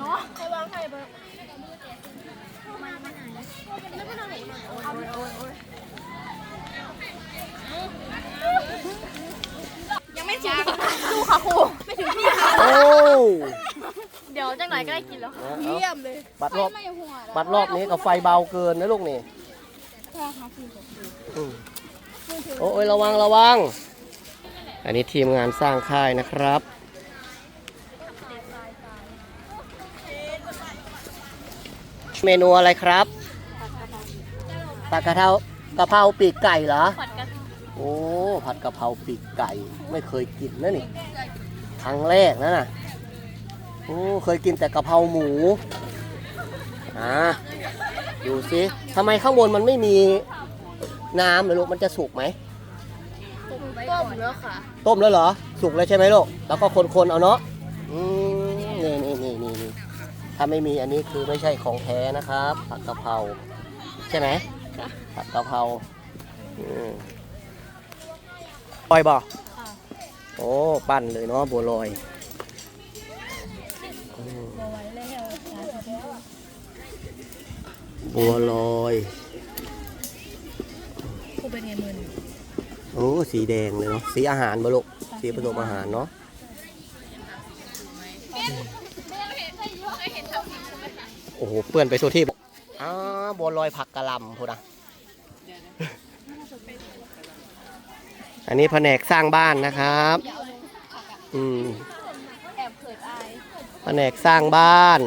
เนาะใควางไม่จ้ยังไม่ถึงสู้ค่ะครูไม่ถึงพี่ค่ะโอ้เดี๋ยวจังไหนก็ได้กินแล้วเยี่ยมเลยบัดรอบบัดรอบนี้กับไฟเบาเกินนะลูกนี่โอ้ยระวังระวัง อันนี้ทีมงานสร้างค่ายนะครับ เมนูอะไรครับผัดกะเพรากะเพราปีกไก่เหรอผัดกะโอ้ผัดกะเพราปีกไก่ ไม่เคยกินนะนี่ ครั้งแรกนะน่ะ โอ้เคยกินแต่กะเพราหมู อ่า ดูสิทำไมข้างบนมันไม่มีน้ำเลยลูก มันจะสุกไหม ต้มแล้วค่ะ ต้มแล้วเหรอ สุกแล้วใช่ไหมลูก แล้วก็คนๆเอาเนาะ อืมนี่นี่นี่นี่นี่ ถ้าไม่มีอันนี้คือไม่ใช่ของแท้นะครับ ผัดกะเพราใช่ไหมผัดกะเพราอืมลอยบ่โอ้ปั้นเลยเนาะบัวลอยอืมบัวลอยกูเป็นไงมึนโอ้สีแดงเลยเนาะสีอาหารบ่ลูกสีผสมอาหารเนาะ โอ้โห เปื้อนไปทั่วที่อ้าวบัวลอยผักกะหล่ำพูดนะอันนี้แผนกสร้างบ้านนะครับ อืมแอบเขินอายแผนกสร้างบ้าน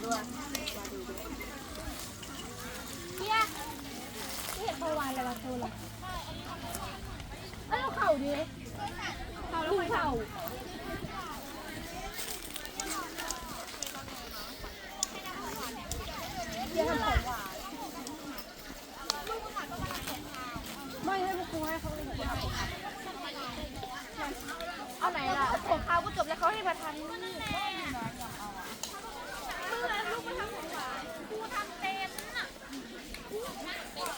เห็นพวานแล้วเราโทรเลยเอ้าเข่าดิเข่าแล้วเข่าเดี๋ยวทำของหวานไม่ให้พวกครูให้เขาเลยเอาไหนล่ะของเขาก็จบแล้วเขาให้มาทำนี่